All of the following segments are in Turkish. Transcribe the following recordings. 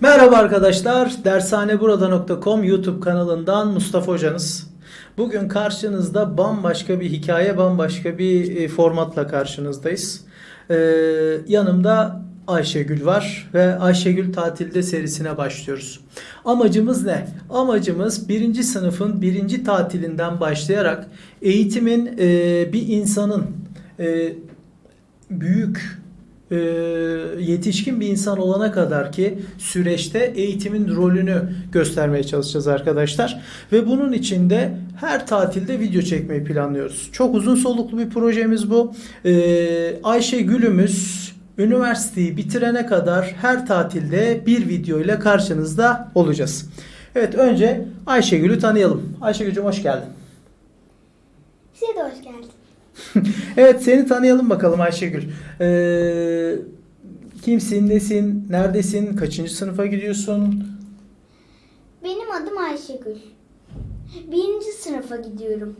Merhaba arkadaşlar, dershaneburada.com YouTube kanalından Mustafa Hocanız. Bugün karşınızda bambaşka bir hikaye, bambaşka bir e, formatla karşınızdayız. Ee, yanımda Ayşegül var ve Ayşegül tatilde serisine başlıyoruz. Amacımız ne? Amacımız birinci sınıfın birinci tatilinden başlayarak eğitimin e, bir insanın e, büyük e, yetişkin bir insan olana kadar ki süreçte eğitimin rolünü göstermeye çalışacağız arkadaşlar. Ve bunun için de her tatilde video çekmeyi planlıyoruz. Çok uzun soluklu bir projemiz bu. E, Ayşe Gülümüz üniversiteyi bitirene kadar her tatilde bir video ile karşınızda olacağız. Evet önce Ayşegül'ü tanıyalım. Ayşegül'cüm hoş geldin. Size de hoş geldin. Evet seni tanıyalım bakalım Ayşegül. Ee, kimsin, nesin, neredesin, kaçıncı sınıfa gidiyorsun? Benim adım Ayşegül. Birinci sınıfa gidiyorum.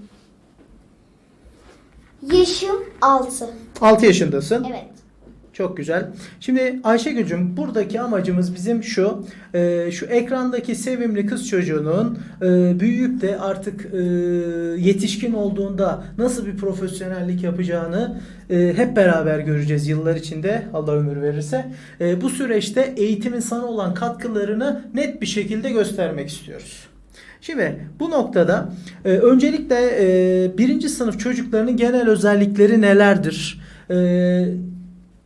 Yaşım 6. 6 yaşındasın. Evet. Çok güzel. Şimdi Ayşegül'cüm buradaki amacımız bizim şu. e, şu ekrandaki sevimli kız çocuğunun e, büyüyüp de artık e, yetişkin olduğunda nasıl bir profesyonellik yapacağını e, hep beraber göreceğiz yıllar içinde Allah ömür verirse. E, bu süreçte eğitimin sana olan katkılarını net bir şekilde göstermek istiyoruz. Şimdi bu noktada e, öncelikle e, birinci sınıf çocuklarının genel özellikleri nelerdir? E,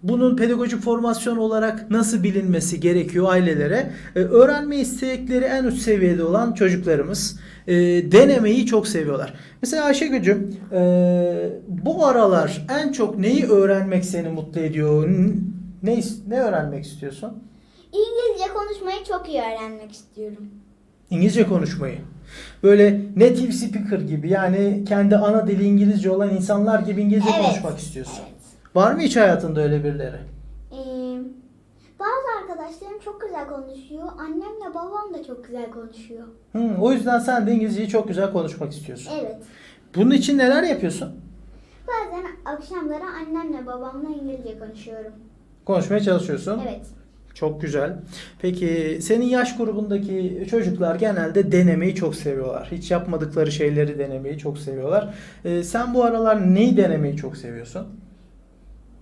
bunun pedagojik formasyon olarak nasıl bilinmesi gerekiyor ailelere? E, öğrenme istekleri en üst seviyede olan çocuklarımız e, denemeyi çok seviyorlar. Mesela Ayşegül'cüm e, bu aralar en çok neyi öğrenmek seni mutlu ediyor? Ne, ne öğrenmek istiyorsun? İngilizce konuşmayı çok iyi öğrenmek istiyorum. İngilizce konuşmayı. Böyle native speaker gibi yani kendi ana dili İngilizce olan insanlar gibi İngilizce Evet. konuşmak istiyorsun. Evet. Var mı hiç hayatında öyle birileri? Ee, bazı arkadaşlarım çok güzel konuşuyor. Annemle babam da çok güzel konuşuyor. Hı, o yüzden sen de İngilizceyi çok güzel konuşmak istiyorsun. Evet. Bunun için neler yapıyorsun? Bazen akşamları annemle babamla İngilizce konuşuyorum. Konuşmaya çalışıyorsun. Evet. Çok güzel. Peki senin yaş grubundaki çocuklar genelde denemeyi çok seviyorlar. Hiç yapmadıkları şeyleri denemeyi çok seviyorlar. Ee, sen bu aralar neyi denemeyi çok seviyorsun?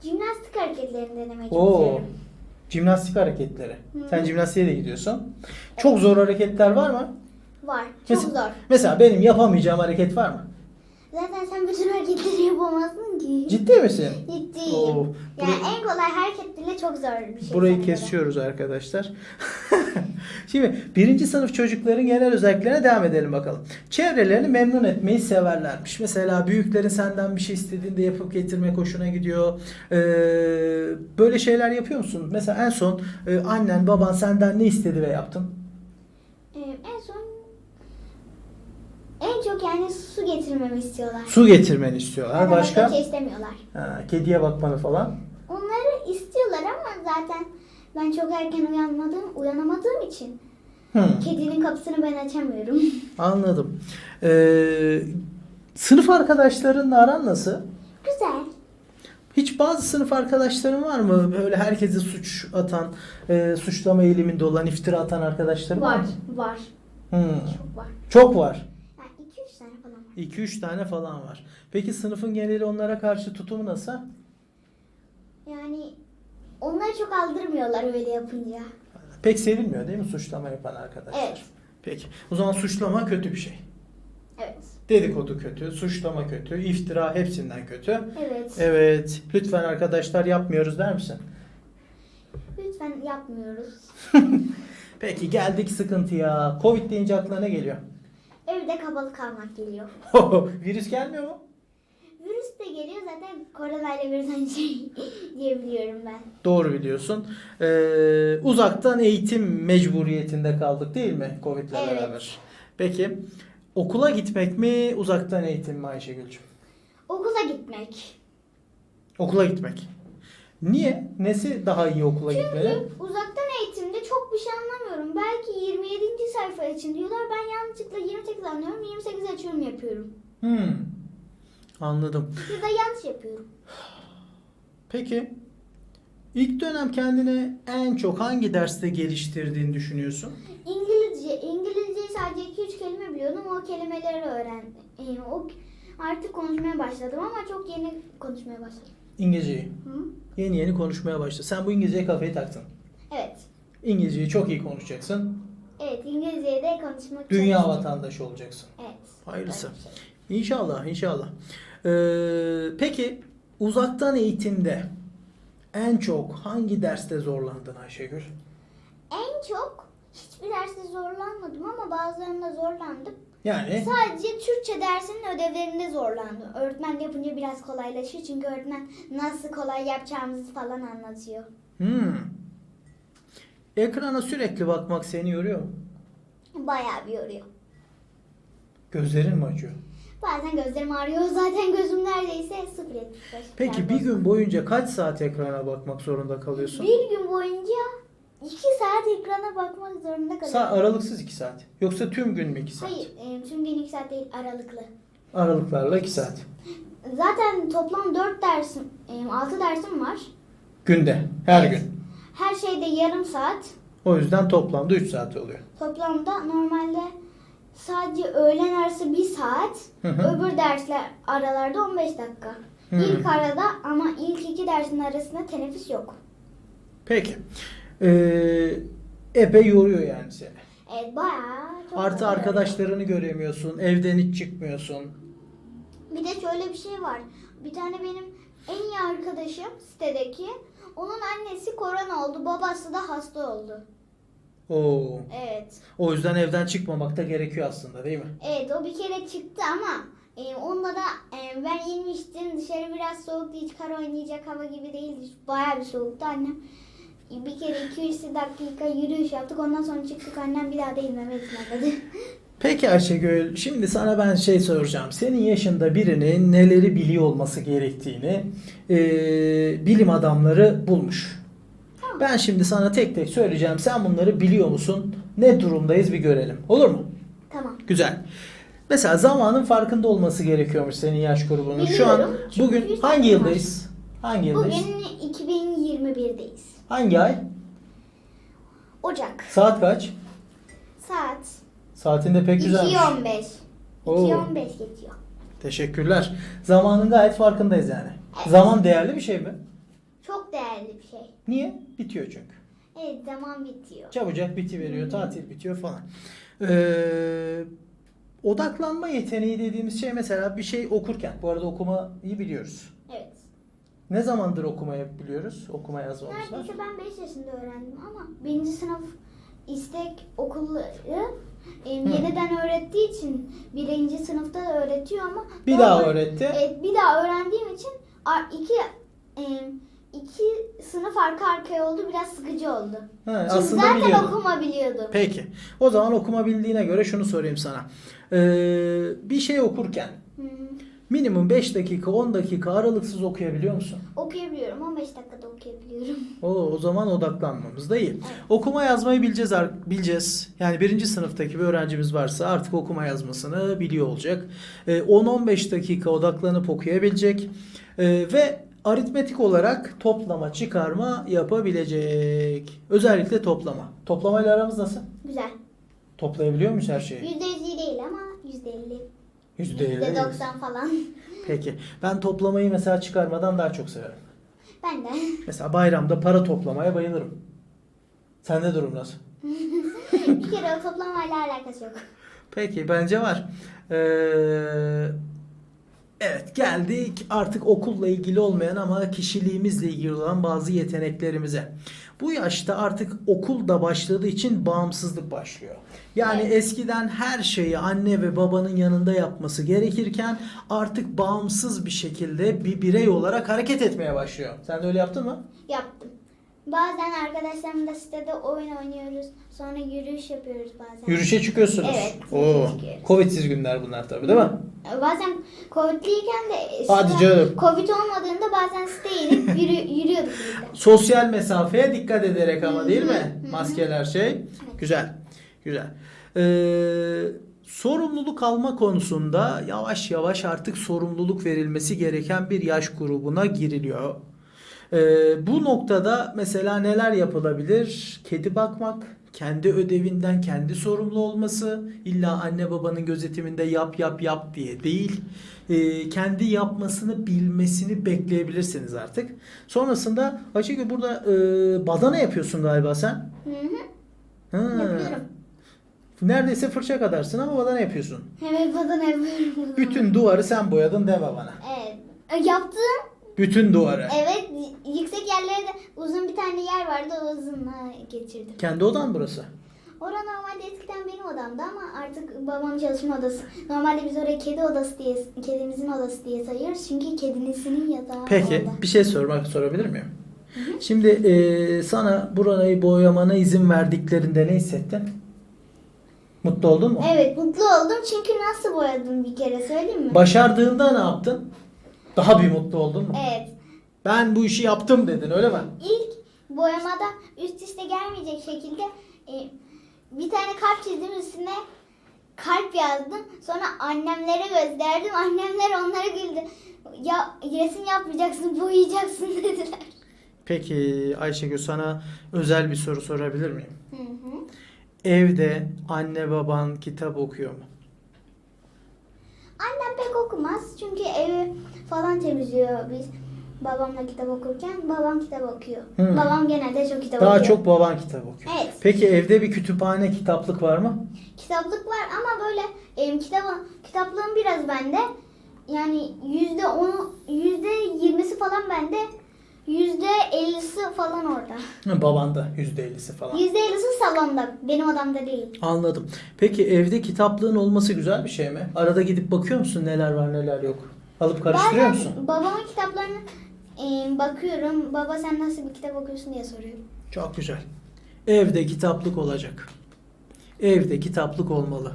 Jimnastik hareketlerini denemeyi çok Oo. seviyorum. Jimnastik hareketleri. Sen jimnastiğe de gidiyorsun. Çok zor hareketler var mı? Var. Çok Mesela- zor. Mesela benim yapamayacağım hareket var mı? Zaten sen bütün hareketleri yapamazsın ki. Ciddi misin? Ciddiyim. Oo, Yani burayı- en kolay hareket bile çok zor bir şey. Burayı göre. kesiyoruz arkadaşlar. Şimdi birinci sınıf çocukların genel özelliklerine devam edelim bakalım. Çevrelerini memnun etmeyi severlermiş. Mesela büyüklerin senden bir şey istediğinde yapıp getirmek hoşuna gidiyor. Ee, böyle şeyler yapıyor musun? Mesela en son e, annen baban senden ne istedi ve yaptın? Ee, en son en çok yani su getirmemi istiyorlar. Su getirmeni istiyorlar. Zaten Başka? şey istemiyorlar. Ha, kediye bakmanı falan. Onları istiyorlar ama zaten ben çok erken uyanmadığım, uyanamadığım için Hmm. kedinin kapısını ben açamıyorum. Anladım. Ee, sınıf arkadaşlarınla aran nasıl? Güzel. Hiç bazı sınıf arkadaşların var mı? Böyle herkese suç atan, e, suçlama eğiliminde olan, iftira atan arkadaşların var, Var, mı? var. Hmm. Çok var. Çok var. Yani 2-3 tane falan var. 2-3 tane falan var. Peki sınıfın geneli onlara karşı tutumu nasıl? Yani onları çok aldırmıyorlar öyle yapınca. Pek sevilmiyor değil mi suçlama yapan arkadaşlar? Evet. Peki. O zaman suçlama kötü bir şey. Evet. Dedikodu kötü, suçlama kötü, iftira hepsinden kötü. Evet. Evet. Lütfen arkadaşlar yapmıyoruz der misin? Lütfen yapmıyoruz. Peki geldik sıkıntıya. Covid deyince aklına ne geliyor? Evde kapalı kalmak geliyor. Virüs gelmiyor mu? Virüs de geliyor zaten koronayla birden şey diyebiliyorum ben. Doğru biliyorsun. Ee, uzaktan eğitim mecburiyetinde kaldık değil mi Covid ile Evet. beraber? Peki okula gitmek mi uzaktan eğitim mi Ayşegül'cüm? Okula gitmek. Okula gitmek. Niye? Nesi daha iyi okula gitmeli? Çünkü uzaktan eğitimde çok bir şey anlamıyorum. Belki 27. sayfa için diyorlar. Ben yanlışlıkla 28 anlıyorum. 28 açıyorum yapıyorum. Hmm. Anladım. Ya da yanlış yapıyorum. Peki İlk dönem kendini en çok hangi derste geliştirdiğini düşünüyorsun? İngilizce, İngilizceyi sadece 2-3 kelime biliyordum. O kelimeleri öğrendim. Ee, o artık konuşmaya başladım ama çok yeni konuşmaya başladım. İngilizceyi. Hı? Yeni yeni konuşmaya başla. Sen bu İngilizceye kafayı taktın. Evet. İngilizceyi çok iyi konuşacaksın. Evet, İngilizceyi de konuşmak Dünya çalışacağım. vatandaşı olacaksın. Evet. Hayırlısı. Şey. İnşallah, inşallah. Ee, peki uzaktan eğitimde en çok hangi derste zorlandın Ayşegül? En çok hiçbir derste zorlanmadım ama bazılarında zorlandım. Yani Sadece Türkçe dersinin ödevlerinde zorlandım. Öğretmen yapınca biraz kolaylaşıyor çünkü öğretmen nasıl kolay yapacağımızı falan anlatıyor. hmm, ekrana sürekli bakmak seni yoruyor mu? Bayağı bir yoruyor. Gözlerin mi acıyor? Bazen gözlerim ağrıyor. Zaten gözüm neredeyse 0.75. Peki bir gün boyunca kaç saat ekrana bakmak zorunda kalıyorsun? Bir gün boyunca 2 saat ekrana bakmak zorunda Sa kalıyorum. aralıksız 2 saat. Yoksa tüm gün mü 2 saat? Hayır, e, tüm gün 2 saat değil, aralıklı. Aralıklarla 2 saat. Zaten toplam 4 dersim, 6 dersim var. Günde, her Evet. gün. Her şeyde yarım saat. O yüzden toplamda 3 saat oluyor. Toplamda normalde sadece öğlen arası 1 saat, Hı hı. öbür dersler aralarda 15 dakika. Hı. İlk arada ama ilk iki dersin arasında teneffüs yok. Peki. Ee, epey yoruyor yani seni. Evet bayağı çok Artı arkadaşlarını göremiyorsun, evden hiç çıkmıyorsun. Bir de şöyle bir şey var. Bir tane benim en iyi arkadaşım sitedeki. Onun annesi korona oldu. Babası da hasta oldu. Oo. Evet. O yüzden evden çıkmamak da gerekiyor aslında değil mi? Evet o bir kere çıktı ama e, onunla da e, ben inmiştim. Dışarı biraz soğuktu. Hiç kar oynayacak hava gibi değildi. Bayağı bir soğuktu. Annem e, bir kere 200 dakika yürüyüş yaptık. Ondan sonra çıktık. Annem bir daha da inmeme. Peki Ayşegül, şimdi sana ben şey soracağım. Senin yaşında birinin neleri biliyor olması gerektiğini ee, bilim adamları bulmuş. Ben şimdi sana tek tek söyleyeceğim. Sen bunları biliyor musun? Ne durumdayız bir görelim. Olur mu? tamam. Güzel. Mesela zamanın farkında olması gerekiyormuş senin yaş grubunun. Şu an Biliyorum, çünkü bugün yüz hangi tane var. yıldayız? Hangi yıldayız? Bugün 2021'deyiz. Hangi ay? Ocak. Saat kaç? Saat Saatinde pek güzelmiş. 2.15. Oo. 2.15 geçiyor. Teşekkürler. Zamanın gayet farkındayız yani. Zaman değerli bir şey mi? Çok değerli bir şey. Niye? Bitiyor çünkü. Evet zaman bitiyor. Çabucak bitiveriyor, tatil bitiyor falan. Ee, odaklanma yeteneği dediğimiz şey mesela bir şey okurken, bu arada okumayı biliyoruz. Evet. Ne zamandır okumayı biliyoruz? Okuma yazmamız var. Neredeyse ben 5 yaşında öğrendim ama birinci sınıf istek okulları e, yeniden öğrettiği için birinci sınıfta da öğretiyor ama Bir normal- daha öğretti. Evet, bir daha öğrendiğim için a- iki e, iki sınıf arka arkaya oldu biraz sıkıcı oldu. Ha, Çünkü aslında zaten biliyordum. okuma biliyordum. Peki. O zaman okuma bildiğine göre şunu sorayım sana. Ee, bir şey okurken Hmm, minimum 5 dakika 10 dakika aralıksız okuyabiliyor musun? okuyabiliyorum 15 dakikada okuyabiliyorum. O, o zaman odaklanmamız da iyi. Okuma yazmayı bileceğiz bileceğiz. Yani birinci sınıftaki bir öğrencimiz varsa artık okuma yazmasını biliyor olacak. Ee, 10-15 dakika odaklanıp okuyabilecek. Ee, ve aritmetik olarak toplama, çıkarma yapabilecek. Özellikle toplama. Toplamayla aramız nasıl? Güzel. Toplayabiliyor muyuz her şeyi? %100 iyi değil ama %50. %50. %90 falan. Peki. Ben toplamayı mesela çıkarmadan daha çok severim. Ben de. Mesela bayramda para toplamaya bayılırım. Sende durum nasıl? bir kere o toplamayla alakası yok. Peki bence var. Ee, evet geldik artık okulla ilgili olmayan ama kişiliğimizle ilgili olan bazı yeteneklerimize. Bu yaşta artık okul da başladığı için bağımsızlık başlıyor. Yani Evet. eskiden her şeyi anne ve babanın yanında yapması gerekirken artık bağımsız bir şekilde bir birey olarak hareket etmeye başlıyor. Sen de öyle yaptın mı? Yaptım. Bazen arkadaşlarımla sitede oyun oynuyoruz. Sonra yürüyüş yapıyoruz bazen. Yürüyüşe çıkıyorsunuz. Evet, Oo. çıkıyoruz. Covid'siz günler bunlar tabii değil mi? Bazen Covid'liyken de Hadi canım. Covid olmadığında bazen siteye inip yürü, yürüyorduk. Sosyal mesafeye dikkat ederek ama değil mi? Maskeler şey. Güzel. Güzel. Ee, sorumluluk alma konusunda yavaş yavaş artık sorumluluk verilmesi gereken bir yaş grubuna giriliyor. Ee, bu noktada mesela neler yapılabilir? Kedi bakmak, kendi ödevinden kendi sorumlu olması, illa anne babanın gözetiminde yap yap yap diye değil. Ee, kendi yapmasını bilmesini bekleyebilirsiniz artık. Sonrasında Ayşegül burada e, badana yapıyorsun galiba sen. Hı hı. Ha. Yapıyorum. Neredeyse fırça kadarsın ama badana yapıyorsun. Evet badana yapıyorum. Bütün duvarı sen boyadın deme bana. Evet. Yaptım. Bütün duvarı. Evet. Yüksek yerlere de uzun bir tane yer vardı. O uzunla geçirdim. Kendi odan burası. Orada normalde eskiden benim odamdı ama artık babam çalışma odası. Normalde biz oraya kedi odası diye, kedimizin odası diye sayıyoruz. Çünkü kedisinin yatağı Peki orada. bir şey sormak sorabilir miyim? Şimdi e, sana burayı boyamana izin verdiklerinde ne hissettin? Mutlu oldun mu? Evet mutlu oldum çünkü nasıl boyadım bir kere söyleyeyim mi? Başardığında ne yaptın? Daha bir mutlu oldun mu? evet. Ben bu işi yaptım dedin öyle mi? İlk boyamada üst üste gelmeyecek şekilde e, bir tane kalp çizdim üstüne kalp yazdım. Sonra annemlere gösterdim. Annemler onlara güldü. Ya resim yapmayacaksın, boyayacaksın dediler. Peki Ayşegül sana özel bir soru sorabilir miyim? Hı hı. Evde anne baban kitap okuyor mu? Okumaz çünkü evi falan temizliyor biz. Babamla kitap okurken babam kitap okuyor. Hı. Babam genelde çok kitap Daha okuyor. çok baban kitap okuyor. Evet. Peki evde bir kütüphane kitaplık var mı? Kitaplık var ama böyle e, kitaba, kitaplığın biraz bende. Yani yüzde onu, yüzde yirmisi falan bende. Yüzde ellisi falan orada. Hı, Babanda %50'si falan. Yüzde ellisi salonda. Benim odamda değil. Anladım. Peki evde kitaplığın olması güzel bir şey mi? Arada gidip bakıyor musun neler var neler yok? Alıp karıştırıyor Bazen musun? babamın kitaplarına e, bakıyorum. Baba sen nasıl bir kitap okuyorsun diye soruyor. Çok güzel. Evde kitaplık olacak. Evde kitaplık olmalı.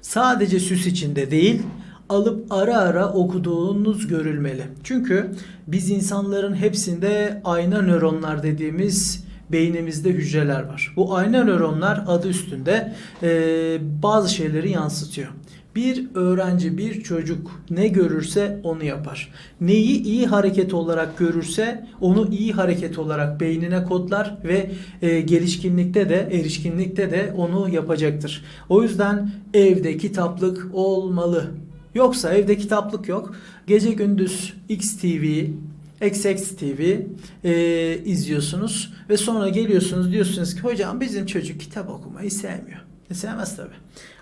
Sadece süs içinde değil, alıp ara ara okuduğunuz görülmeli. Çünkü biz insanların hepsinde ayna nöronlar dediğimiz beynimizde hücreler var. Bu ayna nöronlar adı üstünde eee, bazı şeyleri yansıtıyor. Bir öğrenci, bir çocuk ne görürse onu yapar. Neyi iyi hareket olarak görürse onu iyi hareket olarak beynine kodlar ve e, gelişkinlikte de erişkinlikte de onu yapacaktır. O yüzden evde kitaplık olmalı. Yoksa evde kitaplık yok. Gece gündüz XTV, XX TV e, izliyorsunuz ve sonra geliyorsunuz diyorsunuz ki hocam bizim çocuk kitap okumayı sevmiyor. E, sevmez tabi.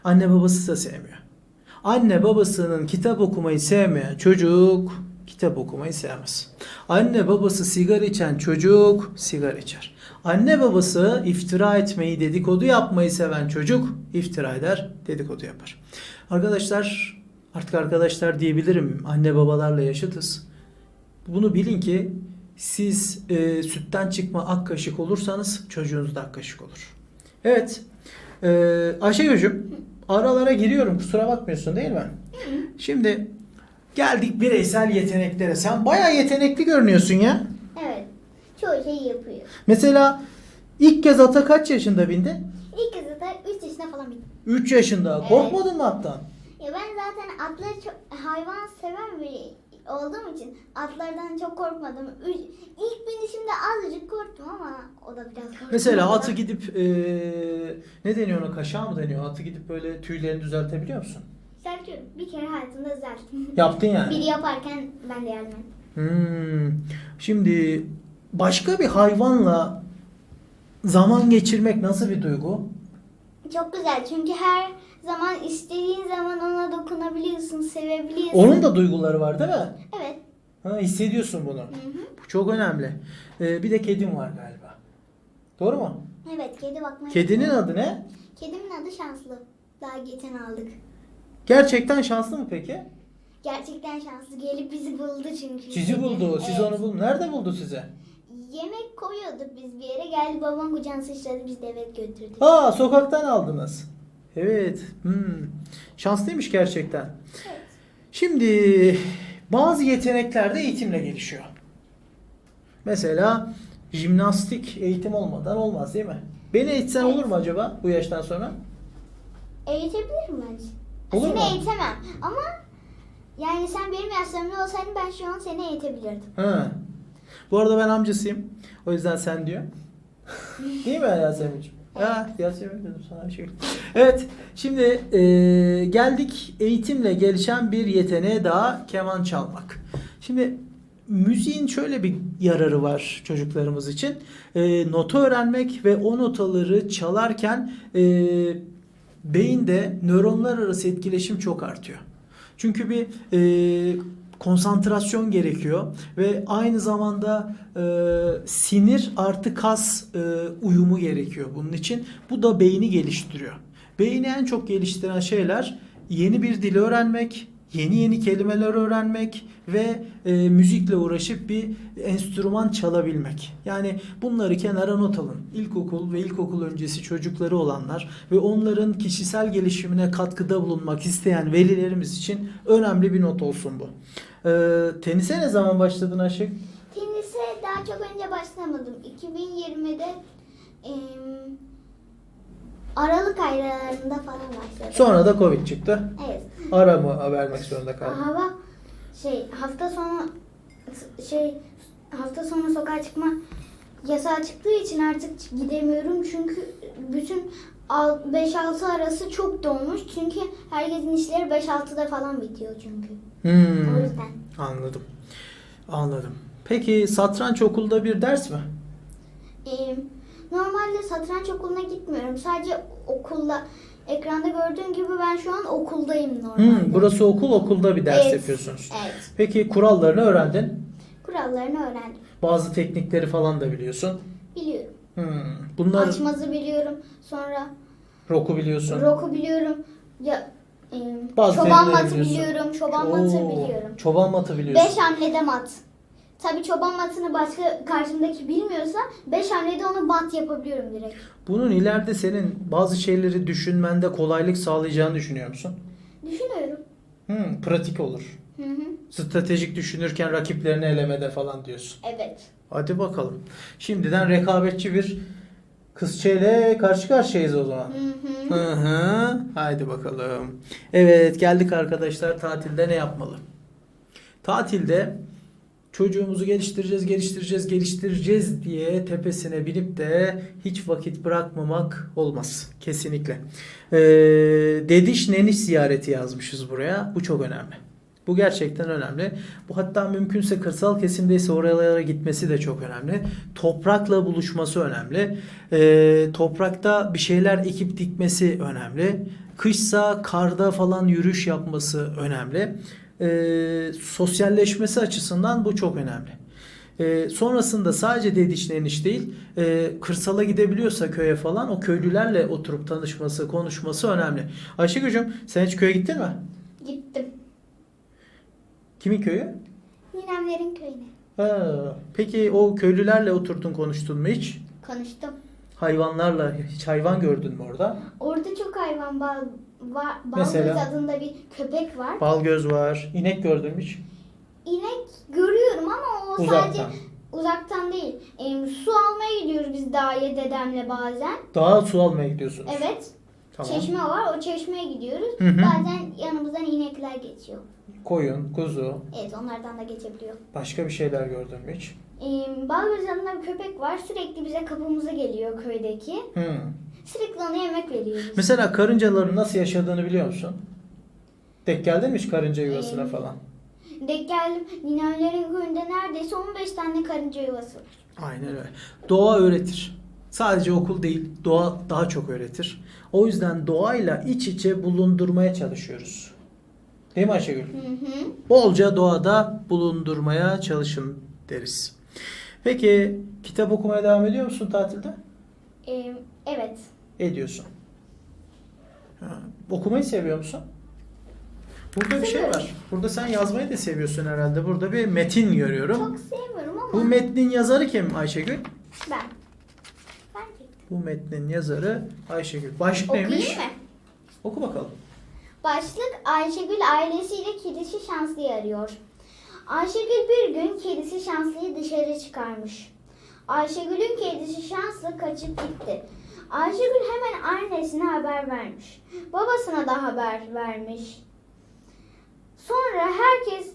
Anne babası da sevmiyor. Anne babasının kitap okumayı sevmeyen çocuk kitap okumayı sevmez. Anne babası sigara içen çocuk sigara içer. Anne babası iftira etmeyi, dedikodu yapmayı seven çocuk iftira eder, dedikodu yapar. Arkadaşlar artık arkadaşlar diyebilirim. Anne babalarla yaşıtız. Bunu bilin ki siz e, sütten çıkma ak kaşık olursanız çocuğunuz da ak kaşık olur. Evet. E, Ayşegül'cüm aralara giriyorum kusura bakmıyorsun değil mi? Şimdi geldik bireysel yeteneklere. Sen bayağı yetenekli görünüyorsun ya. Evet. Çoğu şeyi yapıyor. Mesela ilk kez ata kaç yaşında bindin? İlk kızı da 3 yaşında falan bitti. 3 yaşında. Evet. Korkmadın mı attan? Ya ben zaten atları çok hayvan seven biri olduğum için atlardan çok korkmadım. Üç, ilk binişimde azıcık korktum ama o da biraz korktum. Mesela atı gidip eee, ne deniyor ona kaşağı mı deniyor? Atı gidip böyle tüylerini düzeltebiliyor musun? Düzeltiyorum. Bir kere hayatımda düzelttim. Yaptın yani. Biri yaparken ben de yardım ettim. Hmm. Şimdi başka bir hayvanla zaman geçirmek nasıl bir duygu? Çok güzel çünkü her zaman istediğin zaman ona dokunabiliyorsun, sevebiliyorsun. Onun da duyguları var değil mi? Evet. Ha, hissediyorsun bunu. Hı hı. Bu çok önemli. Ee, bir de kedim var galiba. Doğru mu? Evet, kedi bakmaya. Kedinin adı ne? Kedimin adı Şanslı. Daha geçen aldık. Gerçekten şanslı mı peki? Gerçekten şanslı. Gelip bizi buldu çünkü. Sizi buldu. Siz Evet. onu buldu. Nerede buldu sizi? Yemek koyuyorduk biz bir yere. Geldi babam kucağına sıçradı. Biz de evet götürdük. Aa sokaktan aldınız. Evet. Hmm. Şanslıymış gerçekten. Evet. Şimdi bazı yetenekler de eğitimle gelişiyor. Mesela jimnastik eğitim olmadan olmaz değil mi? Beni eğitsen Evet. olur mu acaba bu yaştan sonra? Eğitebilirim bence. Olur seni mu? eğitemem ama yani sen benim yaşlarımda olsaydın ben şu an seni eğitebilirdim. Ha. Bu arada ben amcasıyım. O yüzden sen diyor. Değil mi Yasemin'ciğim? Ha, Yasemin dedim sana şey. Evet, şimdi e, geldik eğitimle gelişen bir yeteneğe daha keman çalmak. Şimdi müziğin şöyle bir yararı var çocuklarımız için. E, nota öğrenmek ve o notaları çalarken e, beyinde nöronlar arası etkileşim çok artıyor. Çünkü bir e, konsantrasyon gerekiyor ve aynı zamanda e, sinir artı kas e, uyumu gerekiyor bunun için. Bu da beyni geliştiriyor. Beyni en çok geliştiren şeyler yeni bir dil öğrenmek, yeni yeni kelimeler öğrenmek ve e, müzikle uğraşıp bir enstrüman çalabilmek. Yani bunları kenara not alın. İlkokul ve ilkokul öncesi çocukları olanlar ve onların kişisel gelişimine katkıda bulunmak isteyen velilerimiz için önemli bir not olsun bu. Ee, tenise ne zaman başladın Aşık? Tenise daha çok önce başlamadım. 2020'de em, Aralık aylarında falan başladım. Sonra da Covid çıktı. Evet. Ara mı vermek zorunda kaldın? Hava şey hafta sonu şey hafta sonu sokağa çıkma yasağı çıktığı için artık gidemiyorum çünkü bütün 5-6 arası çok dolmuş çünkü herkesin işleri 5-6'da falan bitiyor çünkü. Hmm, O yüzden. anladım. Anladım. Peki satranç okulda bir ders mi? Ee, normalde satranç okuluna gitmiyorum. Sadece okulda ekranda gördüğün gibi ben şu an okuldayım normalde. Hmm, burası okul, okulda bir ders Evet. yapıyorsunuz. Evet. Peki kurallarını öğrendin. Kurallarını öğrendim. Bazı teknikleri falan da biliyorsun. Biliyorum. Hmm, bunlar Açmazı biliyorum. Sonra roku biliyorsun. roku biliyorum. Ya e, Bazı çoban matı biliyorum. Çoban matı Oo, biliyorum. Çoban matı biliyorsun. 5 hamlede mat. Tabii çoban matını başka karşımdaki bilmiyorsa 5 hamlede onu mat yapabiliyorum direkt. Bunun ileride senin bazı şeyleri düşünmende kolaylık sağlayacağını düşünüyor musun? Düşünüyorum. Hmm, pratik olur. Hı hı. Stratejik düşünürken rakiplerini elemede falan diyorsun. Evet. Hadi bakalım. Şimdiden rekabetçi bir kızçeyle karşı karşıyayız o zaman. Hı hı. Hı hı. Haydi bakalım. Evet geldik arkadaşlar tatilde ne yapmalı? Tatilde çocuğumuzu geliştireceğiz, geliştireceğiz, geliştireceğiz diye tepesine binip de hiç vakit bırakmamak olmaz. Kesinlikle. Ee, dediş neniş ziyareti yazmışız buraya. Bu çok önemli. Bu gerçekten önemli. Bu hatta mümkünse kırsal kesimdeyse oralara gitmesi de çok önemli. Toprakla buluşması önemli. Ee, toprakta bir şeyler ekip dikmesi önemli. Kışsa karda falan yürüyüş yapması önemli. Ee, sosyalleşmesi açısından bu çok önemli. Ee, sonrasında sadece dediş neniş değil, e, kırsala gidebiliyorsa köye falan o köylülerle oturup tanışması, konuşması önemli. Ayşegül'cüm sen hiç köye gittin mi? Gittim. Kimin köyü? Ninemlerin köyüne. Ha, peki o köylülerle oturdun konuştun mu hiç? Konuştum. Hayvanlarla hiç hayvan gördün mü orada? Orada çok hayvan bal, var. Mesela? Balgöz adında bir köpek var. Balgöz var. İnek gördün mü hiç? İnek görüyorum ama o Uzaktan. sadece uzaktan değil. Em, su almaya gidiyoruz biz dağa dedemle bazen. Dağa su almaya gidiyorsunuz. Evet. Tamam. Çeşme var. O çeşmeye gidiyoruz. Hı hı. Bazen yanımızdan inekler geçiyor. Koyun, kuzu, Evet onlardan da geçebiliyor. başka bir şeyler gördün mü hiç? Adında bir köpek var. Sürekli bize kapımıza geliyor köydeki. Hmm. Sürekli ona yemek veriyoruz. Mesela karıncaların nasıl yaşadığını biliyor musun? Denk geldin mi hiç karınca yuvasına falan? Denk geldim. Ninemlerin köyünde neredeyse 15 tane karınca yuvası var. Aynen öyle. Doğa öğretir. Sadece okul değil, doğa daha çok öğretir. O yüzden doğayla iç içe bulundurmaya çalışıyoruz. Değil mi Ayşegül? Hı hı. Bolca doğada bulundurmaya çalışın deriz. Peki kitap okumaya devam ediyor musun tatilde? Evet. Ediyorsun. Ha, okumayı seviyor musun? Burada bir şey var. Burada sen yazmayı da seviyorsun herhalde. Burada bir metin görüyorum. Çok sevmiyorum ama Bu metnin yazarı kim Ayşegül? ben. Ben. Bu metnin yazarı Ayşegül. Başlık Okuyayım neymiş? mı? Oku bakalım. Başlık Ayşegül ailesiyle kedisi Şanslı'yı arıyor. Ayşegül bir gün kedisi Şanslı'yı dışarı çıkarmış. Ayşegül'ün kedisi Şanslı kaçıp gitti. Ayşegül hemen annesine haber vermiş. Babasına da haber vermiş. Sonra herkes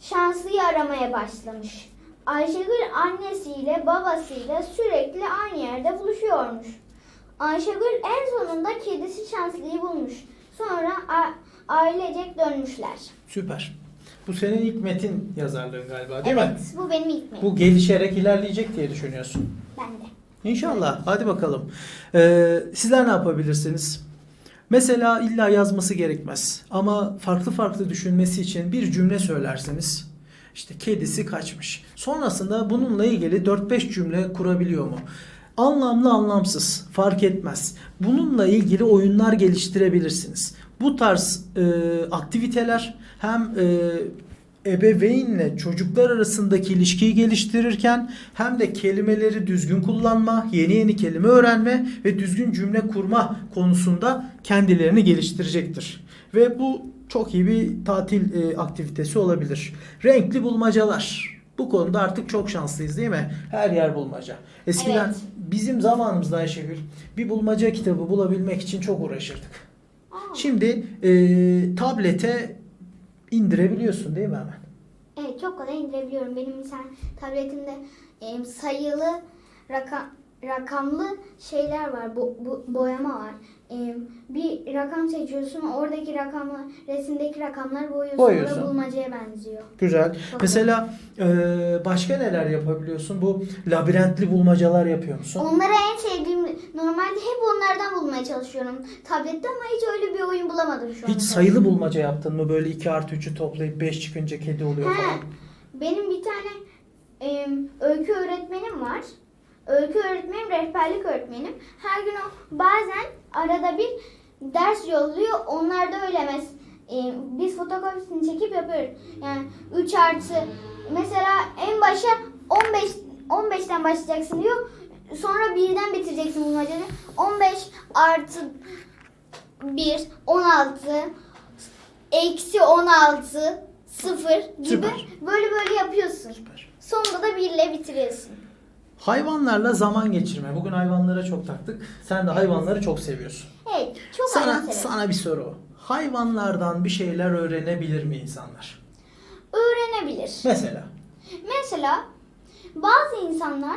Şanslı'yı aramaya başlamış. Ayşegül annesiyle babasıyla sürekli aynı yerde buluşuyormuş. Ayşegül en sonunda kedisi şanslıyı bulmuş. Sonra ailecek dönmüşler. Süper. Bu senin ilk metin yazarlığın galiba değil mi? evet, bu benim ilk metin. Bu gelişerek ilerleyecek diye düşünüyorsun. Ben de. İnşallah. Hadi bakalım. Ee, sizler ne yapabilirsiniz? Mesela illa yazması gerekmez. Ama farklı farklı düşünmesi için bir cümle söylerseniz işte kedisi kaçmış. Sonrasında bununla ilgili 4-5 cümle kurabiliyor mu? Anlamlı anlamsız fark etmez. Bununla ilgili oyunlar geliştirebilirsiniz. Bu tarz e, aktiviteler hem e, ebeveynle çocuklar arasındaki ilişkiyi geliştirirken hem de kelimeleri düzgün kullanma, yeni yeni kelime öğrenme ve düzgün cümle kurma konusunda kendilerini geliştirecektir. Ve bu çok iyi bir tatil e, aktivitesi olabilir. Renkli bulmacalar. Bu konuda artık çok şanslıyız değil mi? Her yer bulmaca. Eskiden Evet. bizim zamanımızda Ayşegül bir bulmaca kitabı bulabilmek için çok uğraşırdık. Şimdi e, tablete indirebiliyorsun değil mi hemen? Evet çok kolay indirebiliyorum. Benim mesela tabletimde e, sayılı rakam rakamlı şeyler var. Bu, bu boyama var. E, bir rakam seçiyorsun. Oradaki rakamlar, resimdeki rakamları boyuyorsun. Boyuyorsun. Da bulmacaya benziyor. Güzel. Çok Mesela e, başka neler yapabiliyorsun? Bu labirentli bulmacalar yapıyor musun? Onları en sevdiğim normalde hep onlardan bulmaya çalışıyorum tablette ama hiç öyle bir oyun bulamadım şu an. Hiç sayılı bulmaca yaptın mı? Böyle 2 artı 3'ü toplayıp 5 çıkınca kedi oluyor He, falan. benim bir tane e, öykü öğretmenim var. Öykü öğretmenim, rehberlik öğretmenim. Her gün o bazen arada bir ders yolluyor. Onlar da öyle mes e, biz fotokopisini çekip yapıyoruz. Yani 3 artı mesela en başa 15 15'ten başlayacaksın diyor. Sonra birden bitireceksin bulmacayı. 15 artı 1 16 eksi 16 0 gibi Süper. böyle böyle yapıyorsun. Süper. Sonunda da birle bitiriyorsun. Hayvanlarla zaman geçirme. Bugün hayvanlara çok taktık. Sen de hayvanları çok seviyorsun. Evet, çok hayvan Sana, severim. sana bir soru. Hayvanlardan bir şeyler öğrenebilir mi insanlar? Öğrenebilir. Mesela. Mesela bazı insanlar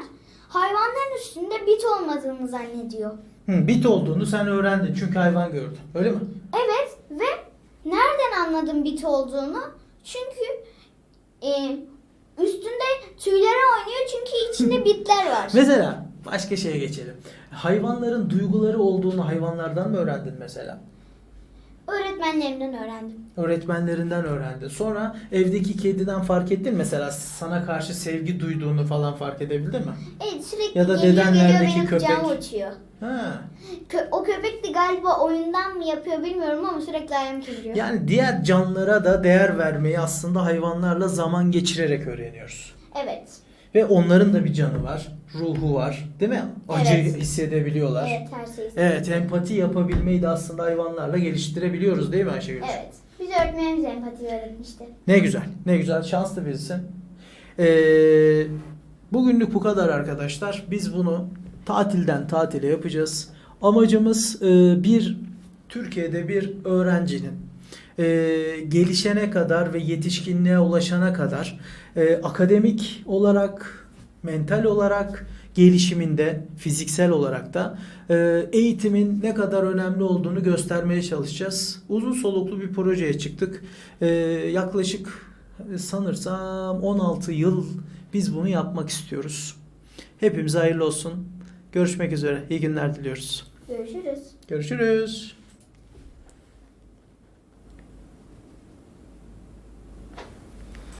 hayvanların üstünde bit olmadığını zannediyor. Hı, bit olduğunu sen öğrendin çünkü hayvan gördün. Öyle mi? Evet ve nereden anladım bit olduğunu? Çünkü e, üstünde tüyleri oynuyor çünkü içinde bitler var. Mesela başka şeye geçelim. Hayvanların duyguları olduğunu hayvanlardan mı öğrendin mesela? Öğretmenlerimden öğrendim. Öğretmenlerinden öğrendin. Sonra evdeki kediden fark ettin mesela sana karşı sevgi duyduğunu falan fark edebildin mi? Evet sürekli Ya da geliyor geliyor dedenlerdeki benim kucağıma köpek. uçuyor. Ha. Kö- o köpek de galiba oyundan mı yapıyor bilmiyorum ama sürekli ayağım kemiriyor. Yani diğer canlılara da değer vermeyi aslında hayvanlarla zaman geçirerek öğreniyoruz. Evet. Ve onların da bir canı var, ruhu var, değil mi? Acı Evet. hissedebiliyorlar. Evet her şeyi. Evet, empati yapabilmeyi de aslında hayvanlarla geliştirebiliyoruz değil mi Ayşegül? Evet. Biz öğretmenimiz empati öğretmişti. Ne güzel, ne güzel. Şanslı birisin. Ee, bugünlük bu kadar arkadaşlar. Biz bunu tatilden tatile yapacağız. Amacımız e, bir Türkiye'de bir öğrencinin e, gelişene kadar ve yetişkinliğe ulaşana kadar e, akademik olarak, mental olarak gelişiminde, fiziksel olarak da e, eğitimin ne kadar önemli olduğunu göstermeye çalışacağız. Uzun soluklu bir projeye çıktık. E, yaklaşık e, sanırsam 16 yıl biz bunu yapmak istiyoruz. Hepimize hayırlı olsun. Görüşmek üzere. İyi günler diliyoruz. Görüşürüz. Görüşürüz.